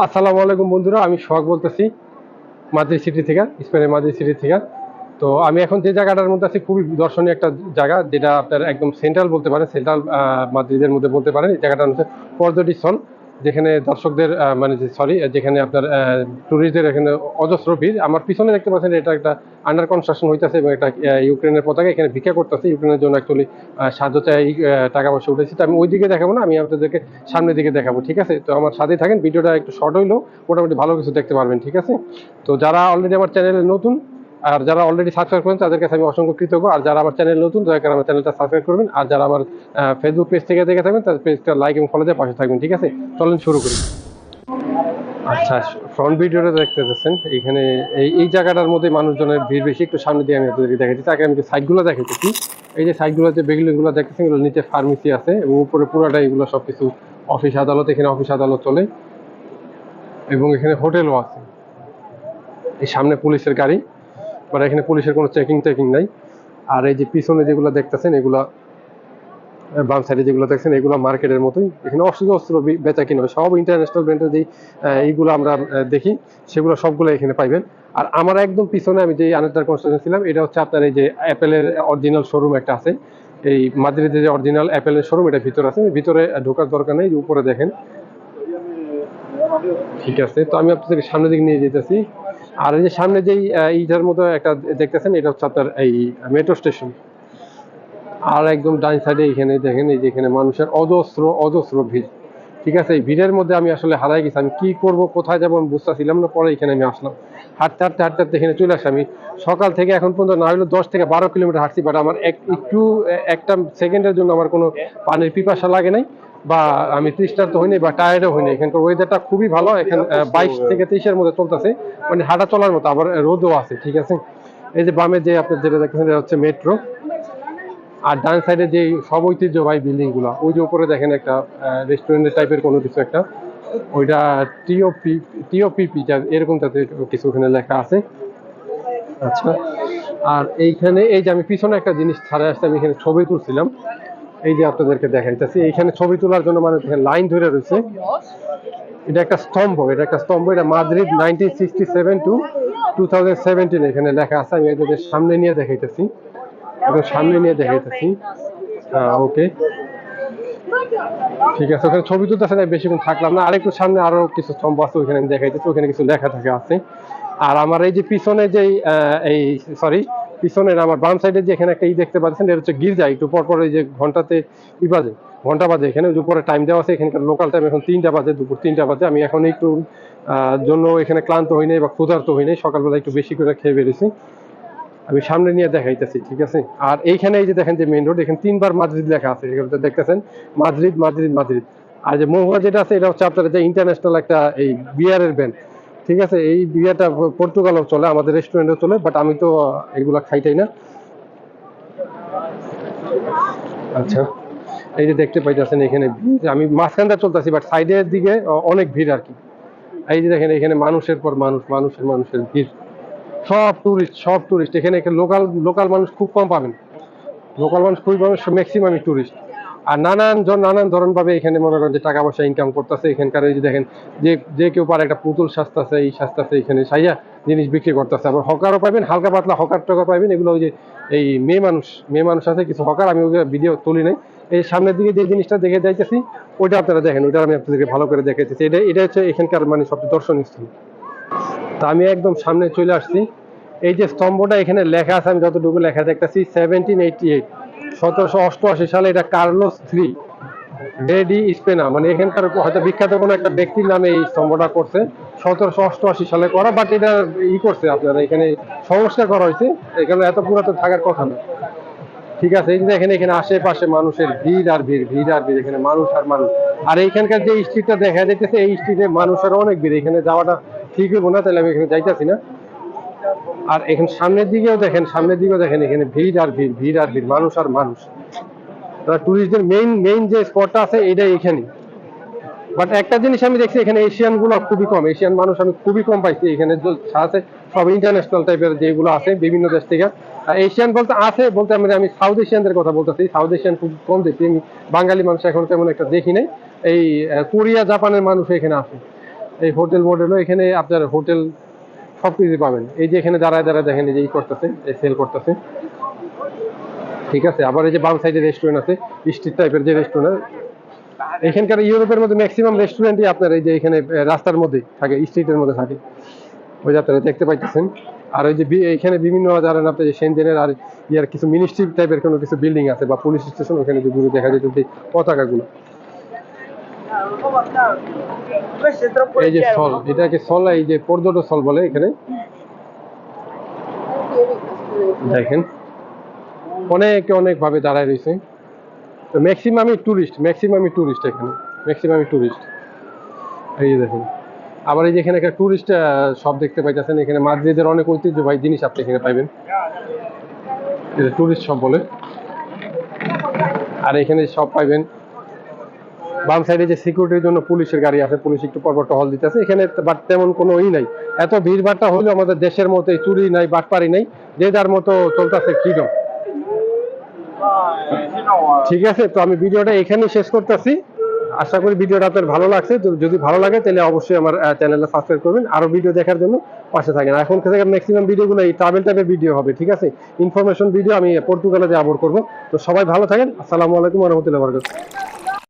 আসসালামু আলাইকুম বন্ধুরা, আমি সোহাগ বলতেছি, মাদ্রি সিটি থেকে, স্পেনের মাদ্রি সিটি থেকে। তো আমি এখন যে জায়গাটার মধ্যে আছি, খুবই দর্শনীয় একটা জায়গা, যেটা আপনার একদম সেন্ট্রাল বলতে পারেন সেন্ট্রাল মাদ্রিদের মধ্যে বলতে পারেন, এই জায়গাটার হচ্ছে পর্যটন যেখানে দর্শকদের মানে সরি যেখানে আপনার ট্যুরিস্টদের এখানে অজস্র ভিড়, আমার পিছনে দেখতে পাচ্ছেন এটা একটা আন্ডার কনস্ট্রাকশন হইতেছে এবং একটা ইউক্রেনের পতাকা, এখানে ভিক্ষা করতেছে, ইউক্রেনের জন্য অ্যাকচুয়ালি সাহায্য চাই টাকা পয়সা উঠেছে তো আমি ওই দিকে দেখাবো না, আমি আপনাদেরকে সামনের দিকে দেখাবো, ঠিক আছে? তো আমার সাথে থাকেন, ভিডিওটা একটু শর্ট হইলেও মোটামুটি ভালো কিছু দেখতে পারবেন, ঠিক আছে? তো যারা অলরেডি আমার চ্যানেলে নতুন আর যারা অলরেডি সাবস্ক্রাইব করেন তাদের কাছে আমি অসংখ্য কৃতজ্ঞ। আর যারা আমার চ্যানেল নতুন করে আমার চ্যানেলটা সাবস্ক্রাইব করবেন। আর যারা আমার ফেসবুক পেজ থেকে দেখে থাকবেন, তাদের পেজটা লাইক এবং ফলো দিয়ে পাশে থাকবেন, ঠিক আছে? চলেন শুরু করি। আচ্ছা ফ্রন্ট ভিডিওটা দেখতে পাচ্ছেন এখানে এই এই জায়গাটার মধ্যে মানুষজনের ভিড় বেশি। একটু সামনে দিয়ে আমি আপনাদেরকে দেখাচ্ছি। তাকে আমি সাইডগুলো দেখাচ্ছি এই যে সাইডগুলো যে বিল্ডিংগুলো দেখতেছেন, এগুলো নিচে ফার্মেসি আছে এবং উপরে পুরোটা এগুলো সব কিছু অফিস আদালত, এখানে অফিস আদালত চলে। এবং এখানে হোটেলও আছে। এই সামনে পুলিশের গাড়ি। বাট এখানে পুলিশের কোনো চেকিং টেকিং নাই। আর এই যে পিছনে যেগুলো দেখতেছেন, এগুলা বাম সাইডে যেগুলো দেখছেন, এগুলো মার্কেটের মতোই। এখানে অস্ত্র অস্ত্র বেচা কিনা সব ইন্টারন্যাশনাল ব্র্যান্ডের যেই এইগুলো আমরা দেখি, সেগুলো সবগুলো এখানে পাইবেন। আর আমার একদম পিছনে আমি যে আনাটার কনস্ট্রাকশন ছিলাম, এটা হচ্ছে আপনার এই যে অ্যাপেলের অরিজিনাল শোরুম একটা আছে। এই মাদ্রিদে যে অরিজিনাল অ্যাপেলের শোরুম এটা ভিতরে আছে। ভিতরে ঢোকার দরকার নেই, উপরে দেখেন। ঠিক আছে, তো আমি আপনাদেরকে সামনের দিকে নিয়ে যেতেছি। আর এই যে সামনে যেই এইটার মতো একটা দেখতেছেন, এটা হচ্ছে আপনার এই মেট্রো স্টেশন আর একদম ডান সাইডে এখানে দেখেন, এই যে এখানে মানুষের অজস্র অজস্র ভিড়। ঠিক আছে, এই ভিড়ের মধ্যে আমি আসলে হারাই গেছি। আমি কি করব, কোথায় যাব, আমি বুঝতেছিলাম না। পরে এখানে আমি আসলাম। হাঁটতে হাঁটতে হাঁটতে হাঁটতে এখানে চলে আসি আমি সকাল থেকে এখন পর্যন্ত না হলেও দশ থেকে বারো কিলোমিটার হাঁটছি বাট আমার এক, একটু একটা সেকেন্ডের জন্য আমার কোনো পানির পিপাসা লাগে নাই। বা আমি তৃষ্ণার্ত হইনি বা টায়ার্ডও হইনি এখানকার ওয়েদারটা খুবই ভালো। এখানে বাইশ থেকে তেইশের মধ্যে চলতেছে। মানে হাঁটা চলার মতো আবার রোদও আছে ঠিক আছে? এই যে বামে যে আপনার যেটা দেখছেন এটা হচ্ছে মেট্রো আর ডান সাইডে যে সব ঐতিহ্যবাহী বিল্ডিংগুলো ওই যে উপরে দেখেন একটা রেস্টুরেন্টের টাইপের কোনো কিছু একটা। ওইটা টিওপি টিওপিপি এরকম তাতে কিছু ওখানে লেখা আছে। আচ্ছা। আর এইখানে এই যে আমি পিছনে একটা জিনিস ছাড়া আসতে আমি এখানে ছবি তুলছিলাম। এই যে আপনাদেরকে দেখাইতেছি এইখানে ছবি তোলার জন্য মানে লাইন ধরে রয়েছে। এটা একটা স্তম্ভ, এটা একটা স্তম্ভ, এটা Madrid nineteen sixty seven to two thousand seventeen এখানে লেখা আছে, আমি এদের সামনে নিয়ে দেখাইতেছি। সামনে নিয়ে দেখাইতেছি। ওকে। ঠিক আছে, ওখানে ছবি তুলতেছে না, বেশিক্ষণ থাকলাম না। আরেকটু সামনে আরও কিছু স্তম্ভ আছে ওখানে আমি দেখাইতেছি ওখানে কিছু লেখা থাকে আছে। আর আমার এই যে পিছনে যে এই সরি পিছনের আমার বাম সাইডে যে এখানে একটা ই দেখতে পাচ্ছেন, এটা হচ্ছে গির্জা। একটু পর পর যে ঘন্টাতে ই বাজে, ঘণ্টা বাজে এখানে উপরে টাইম দেওয়া আছে, এখানকার লোকাল টাইম এখন তিনটা বাজে, দুপুর তিনটা বাজে। আমি এখন একটু জন্য এখানে ক্লান্ত হই নাই বা ক্ষুধার্ত হই নাই, সকালবেলা একটু বেশি করে খেয়ে বেরিয়েছি। আমি সামনে নিয়ে দেখাইতেছি, ঠিক আছে? আর এইখানে এই যে দেখেন যে মেইন রোড এখানে তিনবার মাদ্রিদ লেখা আছে দেখতেছেন? মাদ্রিদ মাদ্রিদ মাদ্রিদ আর যে মহুয়া যেটা আছে, এটা হচ্ছে আপনার যে ইন্টারন্যাশনাল একটা এই বিয়ারের ব্যান্ড ঠিক আছে, এই বিয়ারটা পর্তুগালও চলে, আমাদের রেস্টুরেন্টেও চলে বাট আমি তো এগুলা খাইটাই না। আচ্ছা এই যে দেখতে পাইতেছেন এখানে। আমি মাঝখানটা চলতেছি বাট সাইডের দিকে অনেক ভিড় আর কি। এই যে দেখেন, এখানে মানুষের পর মানুষ, মানুষের মানুষের ভিড়। সব টুরিস্ট সব টুরিস্ট এখানে লোকাল লোকাল মানুষ খুব কম পাবেন। লোকাল মানুষ খুবই মানুষ ম্যাক্সিমামই টুরিস্ট আর নানান জন নানান ধরন ভাবে এখানে মনে করেন যে টাকা পয়সা ইনকাম করতেছে। এখানকার এই যে দেখেন, যে যে কেউ পারে একটা পুতুল সাজতেছে, এই সাজতেছে এখানে, সাইয়া জিনিস বিক্রি করতেছে। আবার হকারও পাবেন হালকা পাতলা হকার টকার পাবেন এগুলো ওই যে, এই মেয়ে মানুষ মেয়ে মানুষ আছে, কিছু হকার, আমি ওই ভিডিও তুলি নাই। এই সামনের দিকে যে জিনিসটা দেখে যাইতেছি, ওইটা আপনারা দেখেন, ওইটা আমি আপনাদেরকে ভালো করে দেখাইতেছি। এটা এটা হচ্ছে এখানকার মানে সবচেয়ে দর্শনীয় স্থল তা আমি একদম সামনে চলে আসছি। এই যে স্তম্ভটা এখানে লেখা আছে, আমি যতটুকু লেখা দেখতেছি সেভেন্টিন এইটি এইট সতেরোশো অষ্টআশি সালে এটা কার্লোস থ্রি রেডি স্পেনা মানে এখানকার হয়তো বিখ্যাত কোনো একটা ব্যক্তির নামে এই স্তম্ভটা করছে। সতেরোশো অষ্টআশি সালে করা বাট এটা ই করছে আপনারা, এখানে সংস্কার করা হয়েছে। এখানে এত পুরাতন থাকার কথা না। ঠিক আছে যে দেখেন এখানে আশেপাশে মানুষের ভিড় আর ভিড় ভিড় আর ভিড়, এখানে মানুষ আর মানুষ। আর এইখানকার যে স্ট্রিটটা দেখা যাইতেছে, এই স্ট্রিটে মানুষের অনেক ভিড়, এখানে যাওয়াটা ঠিক হইব না, তাহলে আমি এখানে যাইতেছি না। আর এখানে সামনের দিকেও দেখেন, সামনের দিকেও দেখেন, এখানে ভিড় আর ভিড় ভিড় আর ভিড়, মানুষ আর মানুষ। টুরিস্টদের মেইন মেইন যে স্পটটা আছে এইটা এখানে বাট একটা জিনিস আমি দেখছি, এখানে এশিয়ানগুলো খুবই কম। এশিয়ান মানুষ আমি খুবই কম পাইছি। এখানে আছে, সব ইন্টারন্যাশনাল টাইপের যেগুলো আছে, বিভিন্ন দেশ থেকে। আর এশিয়ান বলতে আছে, বলতে আমি আমি সাউথ এশিয়ানদের কথা বলতেছি। সাউথ এশিয়ান খুব কম দেখছি আমি বাঙালি মানুষ এখন তেমন একটা দেখি নাই। এই কোরিয়া জাপানের মানুষ এখানে আছে। এই হোটেল মডেলও এখানে আপনার হোটেল সব কিছু পাবেন। এই যে এখানে দাঁড়ায় দাঁড়ায় দেখেন, এই যে ই করতেছে, এই সেল করতেছে। ঠিক আছে, আবার এই যে বাম সাইডে রেস্টুরেন্ট আছে স্ট্রিট টাইপের যে রেস্টুরেন্ট এখানকার ইউরোপের মধ্যে ম্যাক্সিমাম রেস্টুরেন্টই আপনার এই যে এখানে রাস্তার মধ্যে থাকে স্ট্রিটের মধ্যে থাকে। ওই যে আপনারা দেখতে পাইতেছেন। আর ওই যে এখানে বিভিন্ন ধরেন আপনার যে সেনজেনের আর ইয়ার কিছু মিনিস্ট্রি টাইপের কোনো কিছু বিল্ডিং আছে বা পুলিশ স্টেশন ওখানে যেগুলো দেখা যায় যে পতাকাগুলো। এই যে সল এটাকে সল এই যে পর্যটক সল বলে এখানে। দেখেন। অনেক ভাবে দাঁড়ায় রয়েছে। তো ম্যাক্সিমামই টুরিস্ট ম্যাক্সিমামই টুরিস্ট এখানে ম্যাক্সিমামই টুরিস্ট এই যে দেখুন। আবার এই যে এখানে একটা টুরিস্ট সব দেখতে পাইতেছেন, এখানে মাদ্রিদের অনেক ঐতিহ্যবাহী জিনিস আপনি এখানে পাইবেন। এটা টুরিস্ট সব বলে। আর এখানে সব পাইবেন বাম সাইডে যে সিকিউরিটির জন্য পুলিশের গাড়ি আছে, পুলিশ একটু পরপর টহল দিতেছে। এখানে বাট তেমন কোনো ই নাই। এত ভিড় ভাট্টা হলেও আমাদের দেশের মতো চুরি নাই, বাটপারি নাই, যে যার মতো চলতেছে ফ্রিডম ঠিক আছে, তো আমি ভিডিওটা এখানেই শেষ করতেছি। আশা করি ভিডিওটা আপনার ভালো লাগছে। যদি ভালো লাগে, তাহলে অবশ্যই আমার চ্যানেলটা সাবস্ক্রাইব করবেন। আরও ভিডিও দেখার জন্য পাশে থাকেন। এখন থেকে ম্যাক্সিমাম ভিডিওগুলো, এই ট্রাভেল টাইপের ভিডিও হবে, ঠিক আছে? ইনফরমেশন ভিডিও আমি পর্তুগালে যে আবর করব। তো সবাই ভালো থাকেন। আসসালামু আলাইকুম রহমতুল্লাহ বরকাত